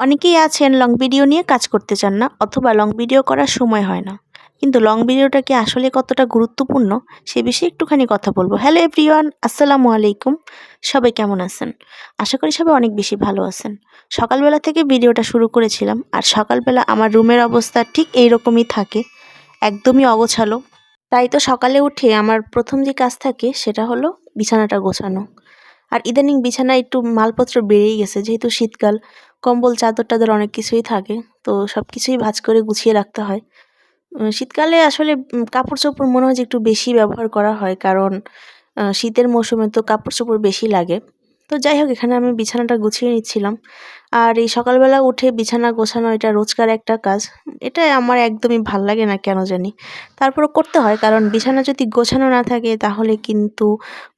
অনেকেই আছেন long video নিয়ে কাজ করতে চান না অথবা লং ভিডিও করার সময় হয় না। কিন্তু লং ভিডিওটা কি আসলে কতটা গুরুত্বপূর্ণ সে বিষয়ে একটুখানি কথা বলব। হ্যালো এভরিওয়ান আসসালামু আলাইকুম। সবাই কেমন আছেন? আশা করি সবাই অনেক বেশি ভালো আছেন। সকালবেলা থেকে ভিডিওটা শুরু করেছিলাম আর সকালবেলা আমার রুমের অবস্থা ঠিক এইরকমই থাকে, একদমই অগোছালো। তাই তো সকালে উঠে আমার প্রথম যে কাজ থাকে সেটা হলো বিছানাটা গোছানো। আর ইদানিং বিছানায় একটু মালপত্র বেড়েই গেছে, যেহেতু শীতকাল, কম্বল, চাদর টাদর অনেক কিছুই থাকে, তো সব কিছুই ভাজ করে গুছিয়ে রাখতে হয়। শীতকালে আসলে কাপড় চোপড় মনে হয় যে একটু বেশি ব্যবহার করা হয়, কারণ শীতের মৌসুমে তো কাপড় চোপড় বেশি লাগে। তো যাই হোক, এখানে আমি বিছানাটা গুছিয়ে নিচ্ছিলাম। আর এই সকালবেলা উঠে বিছানা গোছানো এটা রোজকার একটা কাজ এটা আমার একদমই ভালো লাগে না, কেন জানি। তারপরও করতে হয়, কারণ বিছানা যদি গোছানো না থাকে, তাহলে কিন্তু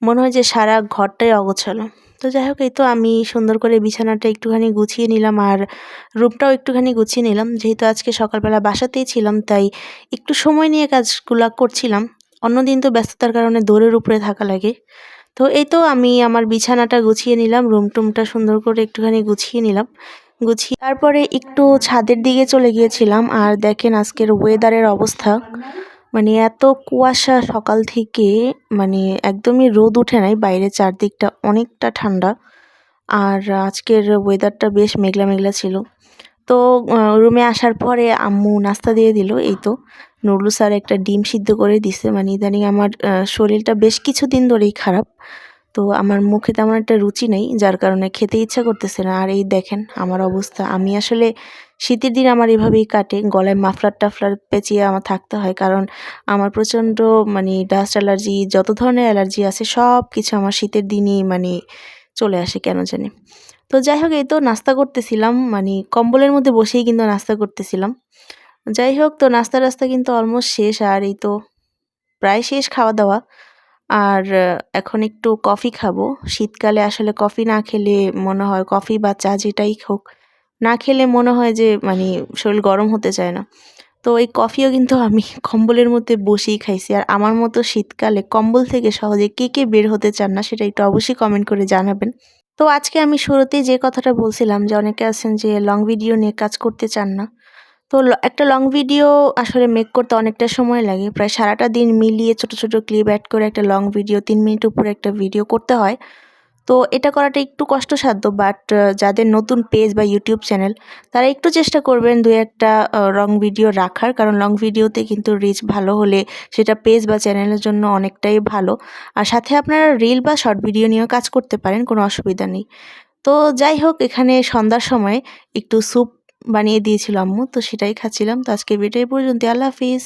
মনে হয় যে সারা ঘরটাই অগোছালো। তো যাই হোক, এই তো আমি সুন্দর করে বিছানাটা একটুখানি গুছিয়ে নিলাম, আর রুমটাও একটুখানি গুছিয়ে নিলাম। যেহেতু আজকে সকালবেলা বাসাতেই ছিলাম, তাই একটু সময় নিয়ে কাজগুলো করছিলাম। অন্যদিন তো ব্যস্ততার কারণে দৌড়ের উপরে থাকা লাগে। তো এই তো আমি আমার বিছানাটা গুছিয়ে নিলাম, রুম টুমটা সুন্দর করে একটুখানি গুছিয়ে নিলাম। গুছিয়ে। তারপরে একটু ছাদের দিকে চলে গিয়েছিলাম আর দেখেন আজকের ওয়েদারের অবস্থা। মানে এত কুয়াশা সকাল থেকে মানে একদমই রোদ উঠে নাই, বাইরে চারদিকটা অনেকটা ঠান্ডা। আর আজকের ওয়েদারটা বেশ মেঘলা মেঘলা ছিল। তো রুমে আসার পরে আম্মু নাস্তা দিয়ে দিল, এই তো। নুডলস আর একটা ডিম সিদ্ধ করে দিছে মানে ইদানিং আমার শরীরটা বেশ কিছুদিন ধরেই খারাপ। তো আমার মুখে তেমন একটা রুচি নেই, যার কারণে খেতে ইচ্ছা করতেছে না। আর এই দেখেন, আমার অবস্থা। আমি আসলে শীতের দিন আমার এভাবেই কাটে। গলায় মাফলার টাফলার পেঁচিয়ে আমার থাকতে হয়, কারণ আমার প্রচণ্ড মানে ডাস্ট অ্যালার্জি যত ধরনের অ্যালার্জি আছে সব কিছু আমার শীতের দিনই মানে চলে আসে, কেন জানি। তো যাই হোক, এই তো নাস্তা করতেছিলাম। মানে কম্বলের মধ্যে বসেই কিন্তু নাস্তা করতেছিলাম। যাই হোক, তো নাস্তা রাস্তা কিন্তু অলমোস্ট শেষ। আর এই তো প্রায় শেষ খাওয়া দাওয়া আর এখন একটু কফি খাব। শীতকালে আসলে কফি না খেলে মনে হয়, কফি বা চা যেটাই হোক, না খেলে মনে হয় যে মানে শরীর গরম হতে চায় না। তো এই কফিও কিন্তু আমি কম্বলের মধ্যে বসেই খাইছি। আর আমার মতো শীতকালে কম্বল থেকে সহজে কে কে বের হতে চান না, সেটা একটু অবশ্যই কমেন্ট করে জানাবেন। তো আজকে আমি শুরুতেই যে কথাটা বলছিলাম, যে অনেকে আছেন যে লং ভিডিও নিয়ে কাজ করতে চান না তো একটা লং ভিডিও আসলে মেক করতে অনেকটা সময় লাগে। প্রায় সারাটা দিন মিলিয়ে ছোট ছোট ক্লিপ অ্যাড করে একটা লং ভিডিও তিন মিনিট উপরে একটা ভিডিও করতে হয়। তো এটা করাটা একটু কষ্টসাধ্য বাট যাদের নতুন পেজ বা ইউটিউব চ্যানেল তারা একটু চেষ্টা করবেন দু একটা রং ভিডিও রাখার। কারণ লং ভিডিওতে কিন্তু রিচ ভালো হলে সেটা পেজ বা চ্যানেলের জন্য অনেকটাই ভালো। আর সাথে আপনারা রিল বা শর্ট ভিডিও নিয়েও কাজ করতে পারেন, কোনো অসুবিধা নেই। তো যাই হোক, এখানে সন্ধ্যার সময় একটু স্যুপ বানিয়ে দিয়েছিল আম্মু তো সেটাই খাচ্ছিলাম। তো আজকে ভিডিও পর্যন্ত আল্লাহ হাফিজ।